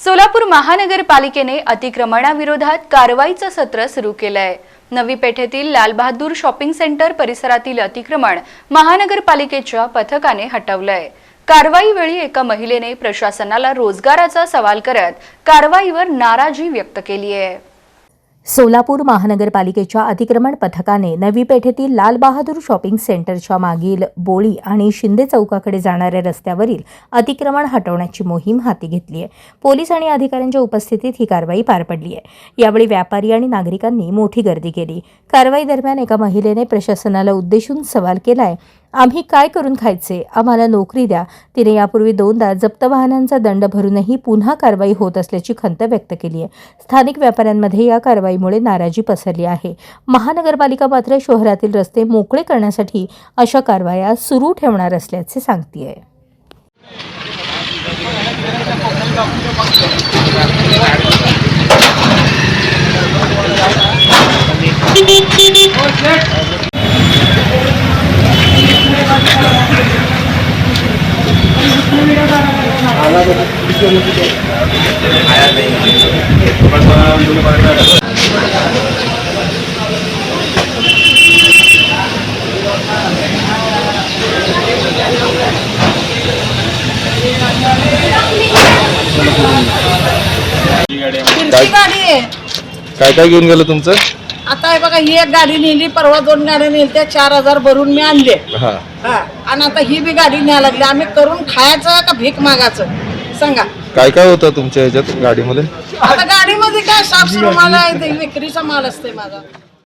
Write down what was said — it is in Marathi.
सोलापूर महानगरपालिकेने अतिक्रमणाविरोधात कारवाईचं सत्र सुरू केलंय. नवी पेठेतील लालबहादूर शॉपिंग सेंटर परिसरातील अतिक्रमण महानगरपालिकेच्या पथकाने हटवलंय. कारवाईवेळी एका महिलेने प्रशासनाला रोजगाराचा सवाल करत कारवाईवर नाराजी व्यक्त केली आहे सोलापूर महानगरपालिकेच्या अतिक्रमण पथकाने नवी पेठेतील लालबहादूर शॉपिंग सेंटरच्या मागील बोळी आणि शिंदे चौकाकडे जाणाऱ्या रस्त्यावरील अतिक्रमण हटवण्याची मोहीम हाती घेतली आहे. पोलीस आणि अधिकाऱ्यांच्या उपस्थितीत ही कारवाई पार पडली आहे. यावेळी व्यापारी आणि नागरिकांनी मोठी गर्दी केली. कारवाई दरम्यान एका महिलेने प्रशासनाला उद्देशून सवाल केलाय. आम्ही काय करून खायचे? आम्हाला नोकरी द्या. तिने यापूर्वी दोनदा जप्त वाहनांचा दंड भरूनही पुन्हा कारवाई होत असल्याची खंत व्यक्त केली आहे. स्थानिक व्यापाऱ्यांमध्ये या कारवाईमुळे नाराजी पसरली आहे. महानगरपालिका मात्र शहरातील रस्ते मोकळे करण्यासाठी अशा कारवाया सुरू ठेवणार असल्याचे सांगते आहे गाडी आहे. काय काय घेऊन गेलं तुमचं? आता हे बघा ही एक गाडी नेली परवा दोन गाड्या नेल्या चार हजार भरून मी आणले. हा. हा. आणि आता ही बी गाडी न्याय लागली. आम्ही करून खायचं का भीक मागायचं? सांगा. काय काय होतं तुमच्या ह्याच्यात गाडीमध्ये? आता गाडीमध्ये काय साफ माल विक्रीचा माल असते माझा.